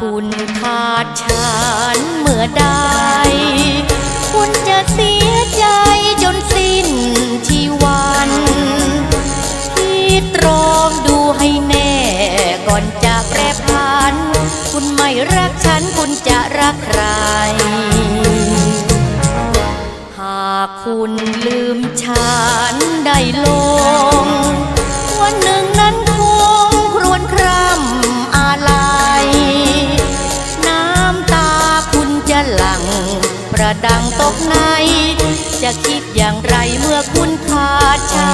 คุณขาดฉันเมื่อใดคุณจะเสียใจจนสิ้นที่วันที่ตรองดูให้แน่ก่อนจะแปรพัน คุณไม่รักฉันคุณจะรักใคร หากคุณลืมฉันได้ลง วันหนึ่ง ประดังตกใน จะคิดอย่างไรเมื่อคุณขาดฉั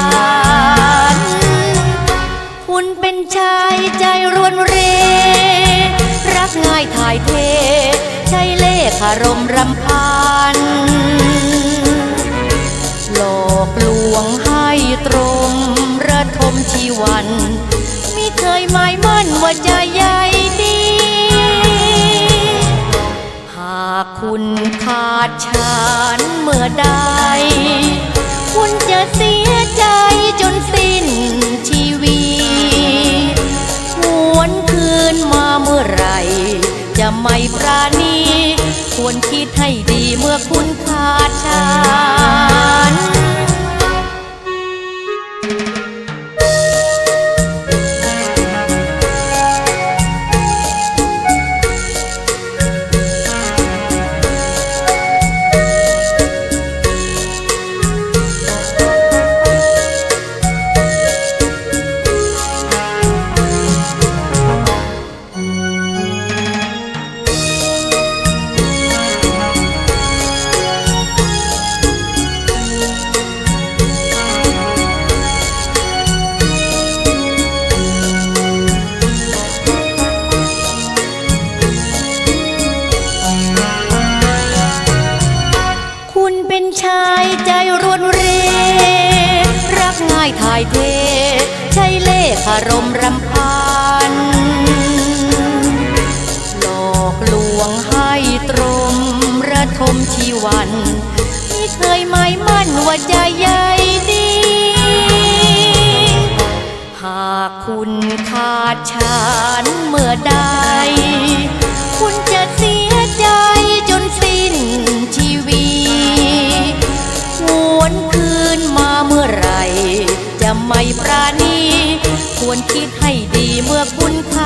น คุณเป็นชายใจรวนเร รักง่ายถ่ายเท ใช้เล่ขารมรำพันหลอกลวง ดฉันเมื่อใด คุณจะเสียใจจนสิ้นชีวีหวนคืนมาเมื่อไร จะไม่ปราณี ควรคิดให้ดีเมื่อคุณขาดฉัน ชายใจรวนเร รักง่ายถ่ายเท ใช้เล่ห์คารมรำพัน หลอกลวงให้ตรงระทมชีวันที่เคยหมายมั่นว่าจะใยดี หากคุณขาดฉันเมื่อใด ควรคิดให้ดีเมื่อคุณค่า